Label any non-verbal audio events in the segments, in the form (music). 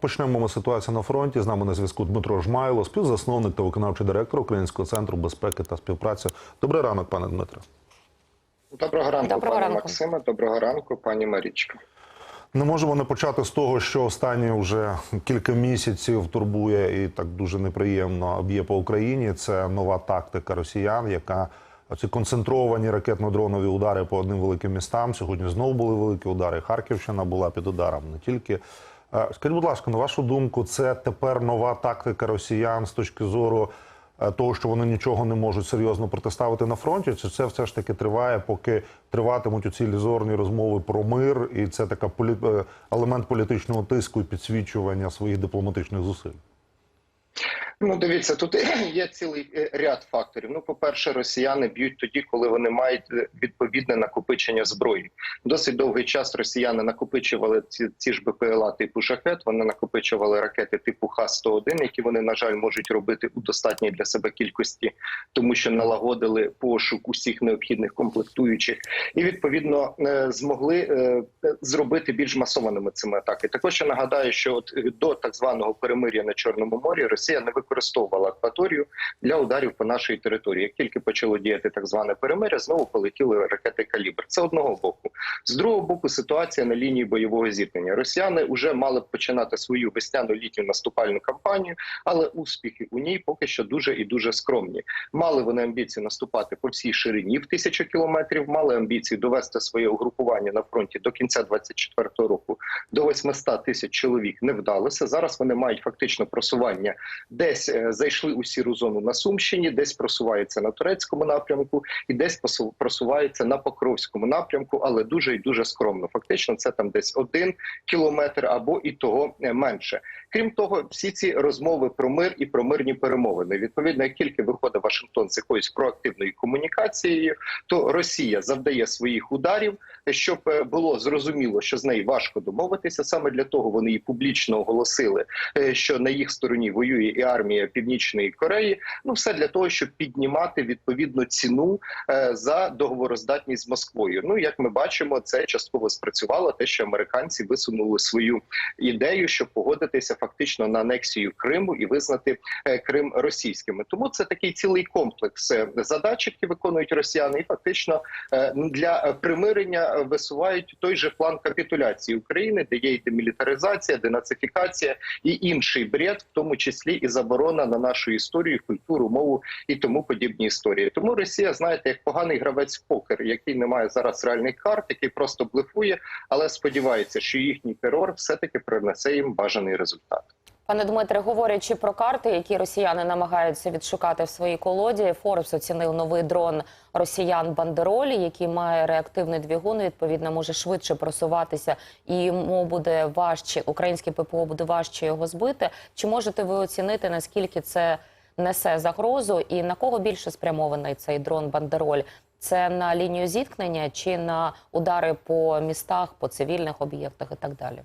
почнемо ми ситуацію на фронті. З нами на зв'язку Дмитро Жмайло, співзасновник та виконавчий директор Українського центру безпеки та співпраці. Добрий ранок, пане Дмитре. Доброго ранку, Доброго пане ранку. Максиме. Доброго ранку, пані Марічка. Не можемо не почати з того, що останні вже кілька місяців турбує і так дуже неприємно б'є по Україні. Це нова тактика росіян, яка ці концентровані ракетно-дронові удари по одним великим містам. Сьогодні знову були великі удари. Харківщина була під ударом. Не тільки скажіть, будь ласка, на вашу думку, це тепер нова тактика росіян з точки зору е, того, що вони нічого не можуть серйозно протиставити на фронті? Чи це все ж таки триває, поки триватимуть оці лізорні розмови про мир, і це така полі... е, елемент політичного тиску і підсвічування своїх дипломатичних зусиль? Ну, дивіться, тут (clears throat) є цілий е, ряд факторів. Ну, по-перше, росіяни б'ють тоді, коли вони мають е, відповідне накопичення зброї. Досить довгий час росіяни накопичували ці, ці ж БПЛА типу шахет. Вони накопичували ракети типу Х-101, які вони, на жаль, можуть робити у достатній для себе кількості, тому що налагодили пошук усіх необхідних комплектуючих, і відповідно е, змогли зробити більш масованими цими атаки. Також я нагадаю, що от до так званого перемир'я на Чорному морі Росія не використовувала акваторію для ударів по нашій території. Як тільки почало діяти так зване перемир'я, знову полетіли ракети калібр. Це одного боку. З другого боку, ситуація на лінії бойового зіткнення. Росіяни вже мали б починати свою весняну літню наступальну кампанію, але успіхи у ній поки що дуже і дуже скромні. Мали вони амбіції наступати по всій ширині в тисячу кілометрів. Мали амбіції довести своє угрупування на фронті до кінця 24-го року до 800 тисяч чоловік. Не вдалося. Зараз вони мають фактично просування. Десь е, зайшли у сіру зону на Сумщині, десь просуваються на турецькому напрямку, і десь просуваються на Покровському напрямку, але дуже і дуже скромно. Фактично, це там десь один кілометр або і того е, менше. Крім того, всі ці розмови про мир і про мирні перемовини. Відповідно, як тільки виходить Вашингтон з якоюсь проактивною комунікацією, то Росія завдає своїх ударів, щоб е, було зрозуміло, що з нею важко домовитися. Саме для того вони і публічно оголосили, е, що на їх стороні воює і армія Північної Кореї. Ну все для того, щоб піднімати відповідну ціну е, за договороздатність з Москвою. Ну як ми бачимо, це частково спрацювало. Те, що американці висунули свою ідею, щоб погодитися фактично на анексію Криму і визнати е, Крим російськими. Тому це такий цілий комплекс е, задач, які виконують росіяни, і фактично е, для примирення висувають той же план капітуляції України, де є і демілітаризація, денацифікація і інший бред, в тому числі і заборона на нашу історію, культуру, мову і тому подібні історії. Тому Росія, знаєте, як поганий гравець покер, який не має зараз реальних карт, який просто блефує, але сподівається, що їхній терор все таки принесе їм бажаний результат. Пане Дмитре, говорячи про карти, які росіяни намагаються відшукати в своїй колоді, Форбс оцінив новий дрон росіян Бандеролі, який має реактивний двигун. Відповідно, може швидше просуватися, і йому буде важче. Українське ППО буде важче його збити. Чи можете ви оцінити наскільки це несе загрозу, і на кого більше спрямований цей дрон Бандероль? Це на лінію зіткнення чи на удари по містах, по цивільних об'єктах і так далі?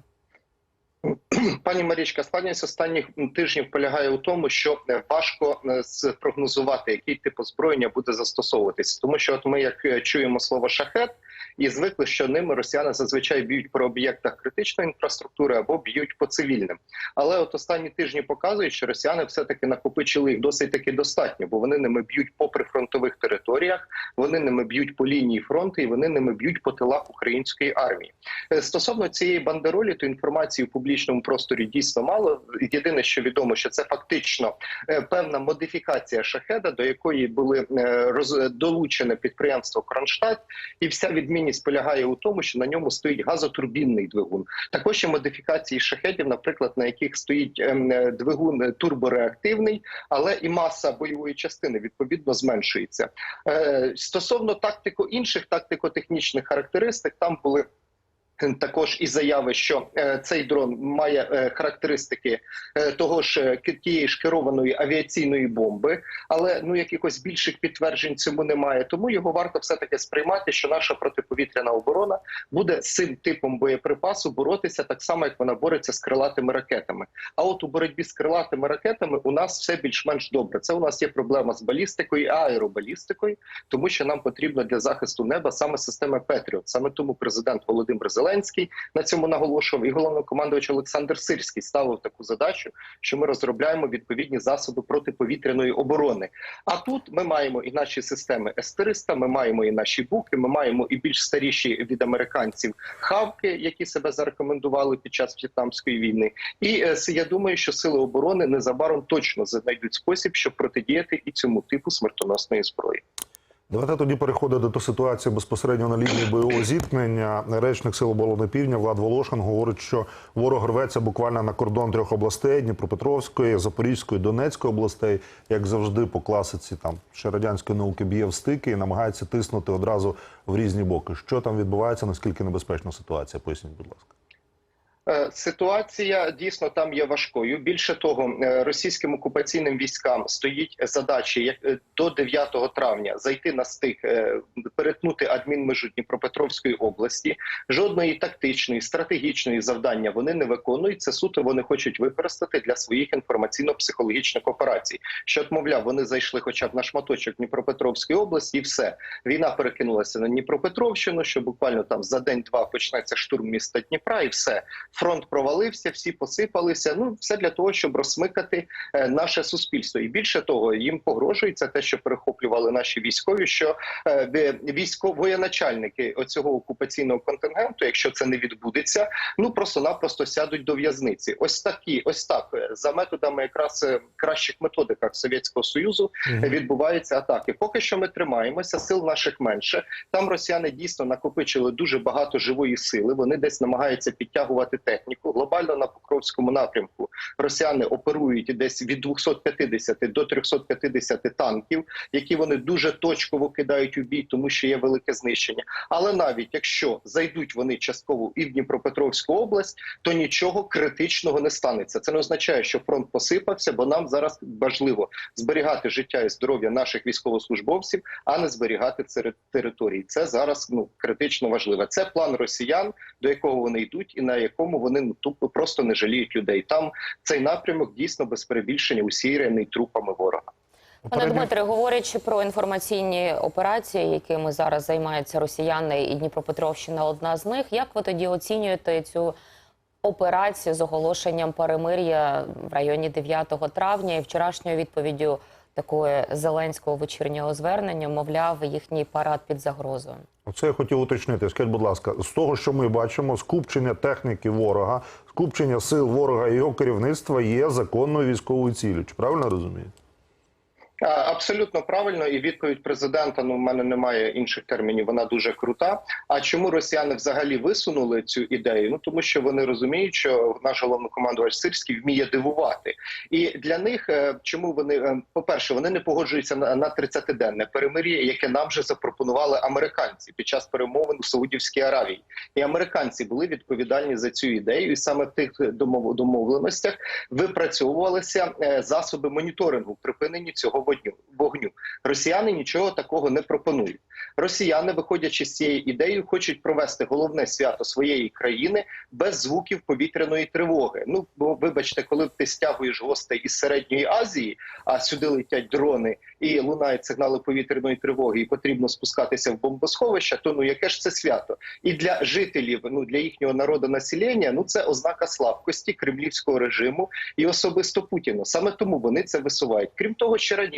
Пані Марічка, складність останніх тижнів полягає у тому, що е, важко е, спрогнозувати, який тип озброєння буде застосовуватися, тому що от ми як е, чуємо слово шахет. І звикли, що ними росіяни зазвичай б'ють по об'єктах критичної інфраструктури або б'ють по цивільним. Але от останні тижні показують, що росіяни все таки накопичили їх досить таки достатньо, бо вони ними б'ють по прифронтових територіях, вони ними б'ють по лінії фронту і вони ними б'ють по тилах української армії. Е, Стосовно цієї бандеролі, то інформації в публічному просторі дійсно мало. Єдине, що відомо, що це фактично е, певна модифікація шахеда, до якої були е, роз долучене підприємство Кронштадт, і вся відмінність полягає у тому, що на ньому стоїть газотурбінний двигун. Також є модифікації шахетів, наприклад, на яких стоїть ем, е, двигун турбореактивний, але і маса бойової частини відповідно зменшується. Е, Стосовно тактико інших тактико-технічних характеристик, там були. Також і заяви, що е, цей дрон має е, характеристики е, того ж тієї ж керованої авіаційної бомби, але ну якихось більших підтверджень цьому немає. Тому його варто все таки сприймати, що наша протиповітряна оборона буде з цим типом боєприпасу боротися так само, як вона бореться з крилатими ракетами. А от у боротьбі з крилатими ракетами у нас все більш-менш добре. Це у нас є проблема з балістикою аеробалістикою, тому що нам потрібно для захисту неба саме система Петріот. Саме тому президент Володимир Зеленський Зеленський на цьому наголошував, і головнокомандувач Олександр Сирський ставив таку задачу, що ми розробляємо відповідні засоби протиповітряної оборони. А тут ми маємо і наші системи С-300, ми маємо і наші буки, ми маємо і більш старіші від американців хавки, які себе зарекомендували під час В'єтнамської війни. І е, я думаю, що сили оборони незабаром точно знайдуть спосіб, щоб протидіяти і цьому типу смертоносної зброї. Давайте тоді переходити до ситуації безпосередньо на лінії бойового зіткнення. Речник Сил оборони Півдня Влад Волошин говорить, що ворог рветься буквально на кордон трьох областей: Дніпропетровської, Запорізької, Донецької областей, як завжди, по класиці там ще радянської науки б'є в стики і намагається тиснути одразу в різні боки. Що там відбувається? Наскільки небезпечна ситуація? Поясніть, будь ласка. Е, Ситуація дійсно там є важкою. Більше того, е, російським окупаційним військам стоїть задача як е, до 9 травня зайти на стик, перетнути адмінмежу Дніпропетровської області. Жодної тактичної, стратегічної завдання вони не виконують. Це суто вони хочуть використати для своїх інформаційно-психологічних операцій. Що мовляв, вони зайшли, хоча б на шматочок Дніпропетровської області, і все війна перекинулася на Дніпропетровщину. Що буквально там за день-два почнеться штурм міста Дніпра, і все фронт провалився, всі посипалися. Ну все для того, щоб розсмикати е, наше суспільство. І більше того, їм погрожується те, що перехоплювали наші військові. Що е, де військо воєначальники оцього окупаційного контингенту, якщо це не відбудеться, ну просто-напросто сядуть до в'язниці. Ось такі, ось так е, за методами якраз кращих методиках Совєтського Союзу відбуваються атаки. Поки що ми тримаємося, сил наших менше. Там росіяни дійсно накопичили дуже багато живої сили. Вони десь намагаються підтягувати техніку. Глобально на Покровському напрямку росіяни оперують десь від 250 до 350 танків, які вони дуже точково кидають у бій, тому що є велике знищення. Але навіть якщо зайдуть вони частково і в Дніпропетровську область, то нічого критичного не станеться. Це не означає, що фронт посипався, бо нам зараз важливо зберігати життя і здоров'я наших військовослужбовців, а не зберігати території. Це зараз ну критично важливо. Це план росіян, до якого вони йдуть, і на якому вони ну тупо просто не жаліють людей. Там цей напрямок дійсно без перебільшення усіяний трупами ворога. Пане Дмитре, говорячи про інформаційні операції, якими зараз займаються росіяни, і Дніпропетровщина одна з них. Як ви тоді оцінюєте цю операцію з оголошенням перемир'я в районі 9 травня і вчорашньою відповіддю такої зеленського вечірнього звернення, мовляв, їхній парад під загрозою? Оце я хотів уточнити. Скажіть, будь ласка, з того, що ми бачимо, скупчення техніки ворога, скупчення сил ворога і його керівництва є законною військовою ціллю. Чи правильно розумію? А, Абсолютно правильно, і відповідь президента. Ну, в мене немає інших термінів. Вона дуже крута. А чому росіяни взагалі висунули цю ідею? Ну тому що вони розуміють, що наш головнокомандувач Сирський вміє дивувати, і для них е, чому вони е, по перше, вони не погоджуються на, на 30-денне перемир'я, яке нам вже запропонували американці під час перемовин у Саудівській Аравії. І американці були відповідальні за цю ідею, і саме в тих домов- домовленостях випрацьовувалися е, засоби моніторингу припиненні цього вогню. вогню. Росіяни нічого такого не пропонують. Росіяни, виходячи з цієї ідеї, хочуть провести головне свято своєї країни без звуків повітряної тривоги. Ну бо вибачте, коли ти стягуєш гостей із середньої Азії, а сюди летять дрони і лунають сигнали повітряної тривоги, і потрібно спускатися в бомбосховища, то ну яке ж це свято? І для жителів, ну для їхнього народу населення, ну це ознака слабкості кремлівського режиму і особисто Путіна. Саме тому вони це висувають. Крім того, ще раніше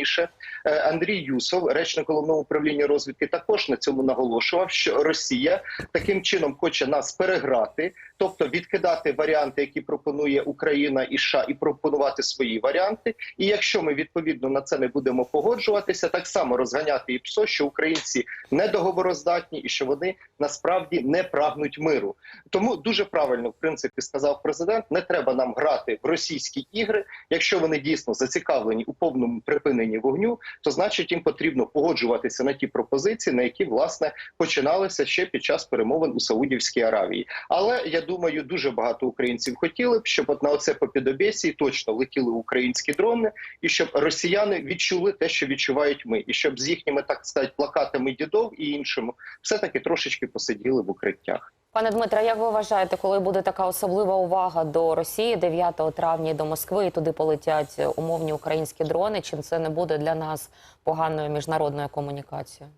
е, Андрій Юсов, речник головного управління розвідки, також на цьому наголошував, що Росія таким чином хоче нас переграти, тобто відкидати варіанти, які пропонує Україна і США, і пропонувати свої варіанти. І якщо ми відповідно на це не будемо погоджуватися, так само розганяти і ПСО, що українці недоговороздатні і що вони насправді не прагнуть миру. Тому дуже правильно в принципі сказав президент: не треба нам грати в російські ігри. Якщо вони дійсно зацікавлені у повному припиненні вогню, то значить їм потрібно погоджуватися на ті пропозиції, на які власне починалися ще під час перемовин у Саудівській Аравії. Але я думаю, дуже багато українців хотіли б, щоб от на оце попідобєсі точно летіли українські дрони, і щоб росіяни відчули те, що відчувають ми, і щоб з їхніми так сказати плакатами дідов і іншими все таки трошечки посиділи в укриттях. Пане Дмитро, як ви вважаєте, коли буде така особлива увага до Росії 9 травня до Москви, і туди полетять умовні українські дрони? Чи це не буде для нас поганою міжнародною комунікацією?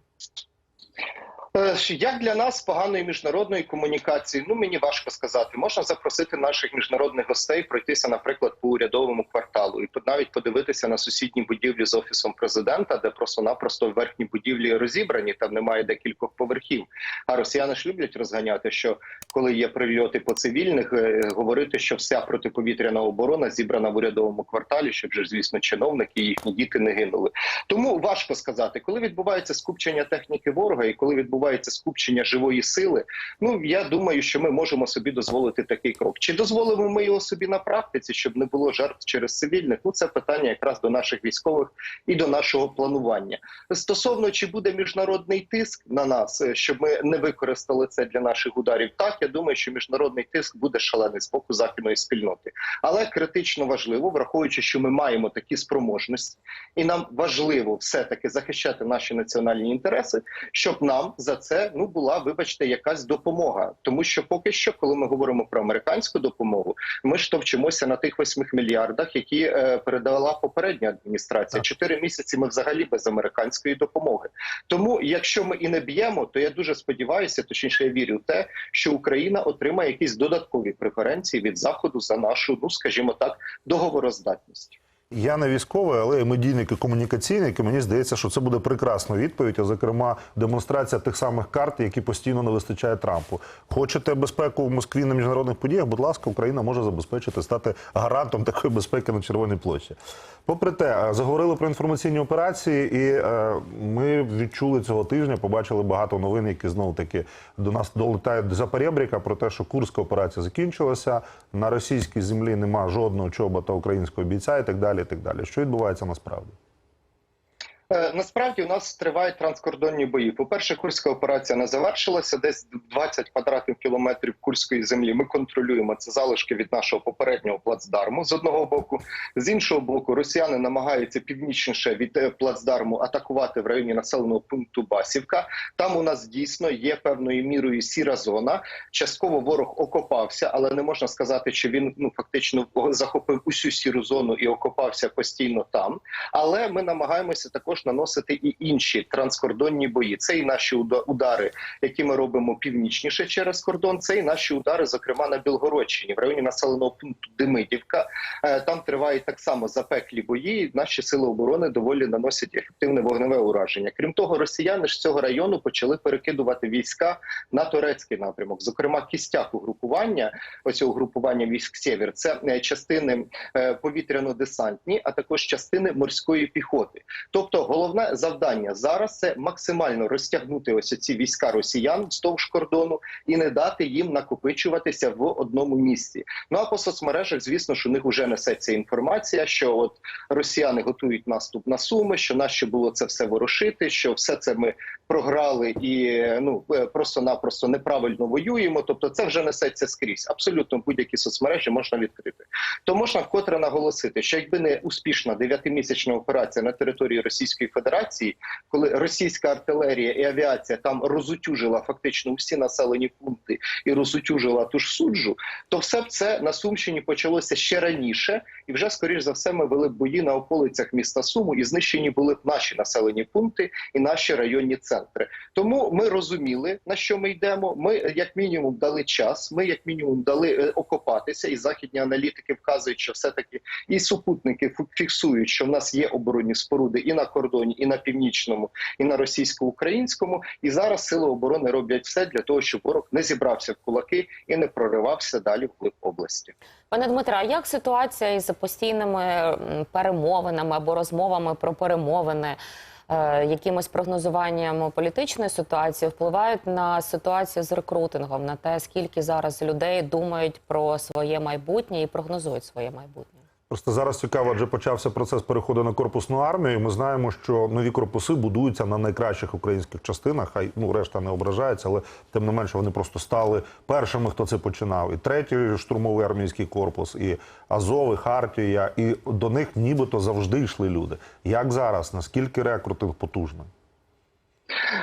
Е, Як для нас поганої міжнародної комунікації, ну мені важко сказати. Можна запросити наших міжнародних гостей пройтися, наприклад, по урядовому кварталу, і навіть подивитися на сусідні будівлі з офісом президента, де просто-напросто верхні будівлі розібрані, там немає декількох поверхів. А росіяни ж люблять розганяти, що коли є прильоти по цивільних, е, говорити, що вся протиповітряна оборона зібрана в урядовому кварталі, щоб же, звісно, чиновники і їхні діти не гинули. Тому важко сказати, коли відбувається скупчення техніки ворога і коли відбувається скупчення живої сили. Ну я думаю, що ми можемо собі дозволити такий крок. Чи дозволимо ми його собі на практиці, щоб не було жертв через цивільних? Ну це питання якраз до наших військових і до нашого планування. Стосовно чи буде міжнародний тиск на нас, е, щоб ми не використали це для наших ударів, так я думаю, що міжнародний тиск буде шалений з боку західної спільноти, але критично важливо, враховуючи, що ми маємо такі спроможності, і нам важливо все таки захищати наші національні інтереси, щоб нам за це ну була, вибачте, якась допомога. Тому що поки що, коли ми говоримо про американську допомогу, ми ж товчимося на тих 8 мільярдах, які е, передала попередня адміністрація. Чотири місяці ми взагалі без американської допомоги. Тому, якщо ми і не б'ємо, то я дуже сподіваюся, точніше я вірю в те, що Україна отримає якісь додаткові преференції від заходу за нашу, ну скажімо так, договороздатність. Я не військовий, але медійник і комунікаційник. І мені здається, що це буде прекрасна відповідь. А зокрема, демонстрація тих самих карт, які постійно не вистачає Трампу. Хочете безпеку в Москві на міжнародних подіях? Будь ласка, Україна може забезпечити стати гарантом такої безпеки на Червоній площі. Попри те, е, заговорили про інформаційні операції, і е, ми відчули цього тижня, побачили багато новин, які знову таки до нас долетають за перебріка про те, що Курська операція закінчилася. На російській землі нема жодного чобота українського бійця і так далі. І так далі. Що відбувається насправді? Е, Насправді у нас тривають транскордонні бої. По перше, курська операція не завершилася. Десь 20 квадратних кілометрів курської землі. Ми контролюємо це залишки від нашого попереднього плацдарму з одного боку. З іншого боку, росіяни намагаються північніше від е, плацдарму атакувати в районі населеного пункту Басівка. Там у нас дійсно є певною мірою сіра зона. Частково ворог окопався, але не можна сказати, що він ну фактично захопив усю сіру зону і окопався постійно там. Але ми намагаємося також наносити і інші транскордонні бої. Це і наші уда- удари, які ми робимо північніше через кордон. Це і наші удари, зокрема на Білгородщині, в районі населеного пункту Демидівка. Е, Там тривають так само запеклі бої. Наші сили оборони доволі наносять ефективне вогневе ураження. Крім того, росіяни з цього району почали перекидувати війська на турецький напрямок. Зокрема, кістяк угрупування оцього угрупування військ Сєвєр – це е, частини е, повітряно-десантні, а також частини морської піхоти. Тобто, головне завдання зараз це максимально розтягнути ось ці війська росіян вздовж кордону і не дати їм накопичуватися в одному місці. Ну а по соцмережах, звісно, що у них вже несеться інформація, що от росіяни готують наступ на суми, що нащо було це все ворушити, що все це ми програли і ну е, просто-напросто неправильно воюємо. Тобто, це вже несеться скрізь. Абсолютно будь-які соцмережі можна відкрити. То можна вкотре наголосити, що якби не успішна дев'ятимісячна операція на території Російської Федерації, коли російська артилерія і авіація там розутюжила фактично всі населені пункти і розутюжила ту ж суджу, то все це на Сумщині почалося ще раніше, і вже скоріш за все ми вели бої на околицях міста Суму, і знищені були б наші населені пункти і наші районні центри. Тому ми розуміли на що ми йдемо. Ми як мінімум дали час. Ми як мінімум дали е, окопатися, і західні аналітики вказують, що все таки і супутники фіксують, що в нас є оборонні споруди і на кордоні, і на північному, і на російсько-українському. І зараз сили оборони роблять все для того, щоб ворог не зібрався в кулаки і не проривався далі в глиб області. Пане Дмитре, а як ситуація із постійними перемовинами або розмовами про перемовини, е, якимось прогнозуванням політичної ситуації впливають на ситуацію з рекрутингом, на те, скільки зараз людей думають про своє майбутнє і прогнозують своє майбутнє? Просто зараз цікаво, адже почався процес переходу на корпусну армію. Ми знаємо, що нові корпуси будуються на найкращих українських частинах. Хай ну решта не ображається, але тим не менше вони просто стали першими, хто це починав. І третій штурмовий армійський корпус, і Азов, і Хартія, і до них нібито завжди йшли люди. Як зараз? Наскільки рекрутинг потужний?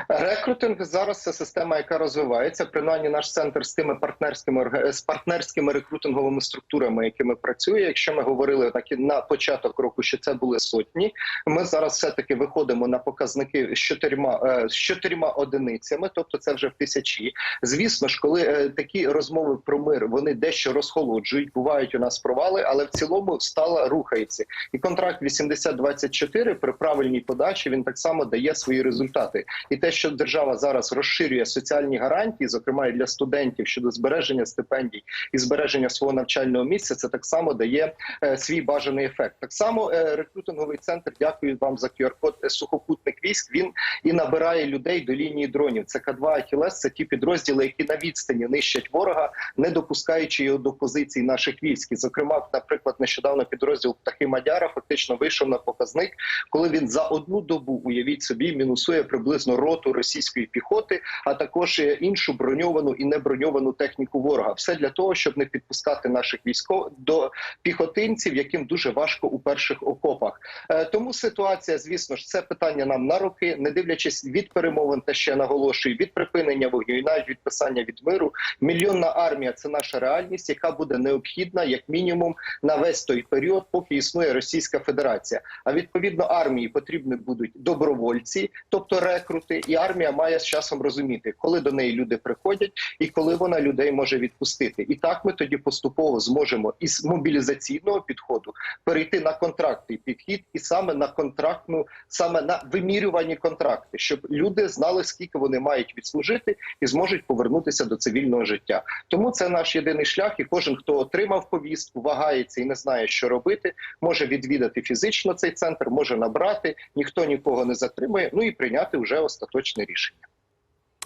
Рекрутинг зараз це система, яка розвивається. Принаймні, наш центр з тими партнерськими з партнерськими рекрутинговими структурами, якими працює. Якщо ми говорили так на початок року, що це були сотні. Ми зараз все таки виходимо на показники з чотирма е, з чотирма одиницями, тобто це вже в тисячі. Звісно ж, коли е, такі розмови про мир вони дещо розхолоджують, бувають у нас провали, але в цілому стала рухається. І контракт 8024 при правильній подачі він так само дає свої результати. І те, що держава зараз розширює соціальні гарантії, зокрема і для студентів щодо збереження стипендій і збереження свого навчального місця, це так само дає е, свій бажаний ефект. Так само е, рекрутинговий центр. Дякую вам за QR-код е, сухопутник військ. Він і набирає людей до лінії дронів. Це К2 Ахілес, це ті підрозділи, які на відстані нищать ворога, не допускаючи його до позицій наших військ. І, зокрема, наприклад, нещодавно підрозділ птахи Мадяра фактично вийшов на показник, коли він за одну добу, уявіть собі, мінусує приблизно роту російської піхоти, а також е, іншу броньовану і неброньовану техніку ворога. Все для того, щоб не підпускати наших військов до піхотинців, яким дуже важко у перших окопах. Е, Тому ситуація, звісно ж, це питання нам на роки, не дивлячись від перемовин, та ще наголошую, від припинення вогню і навіть від писання від миру. Мільйонна армія це наша реальність, яка буде необхідна як мінімум на весь той період, поки існує Російська Федерація. А відповідно армії потрібні будуть добровольці, тобто рекрути, і армія має з часом розуміти, коли до неї люди приходять і коли вона людей може відпустити. І так ми тоді поступово зможемо із мобілізаційного підходу перейти на контрактний підхід, і саме на контрактну, саме на вимірювані контракти, щоб люди знали, скільки вони мають відслужити, і зможуть повернутися до цивільного життя. Тому це наш єдиний шлях, і кожен, хто отримав повістку, вагається і не знає, що робити, може відвідати фізично цей центр, може набрати, ніхто нікого не затримує. Ну і прийняти вже остаточне рішення.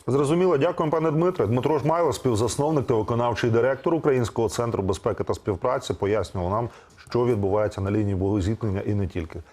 Зрозуміло, дякуємо, пане Дмитре. Дмитро Жмайло, співзасновник та виконавчий директор Українського центру безпеки та співпраці, пояснював нам, що відбувається на лінії боєзіткнення і не тільки.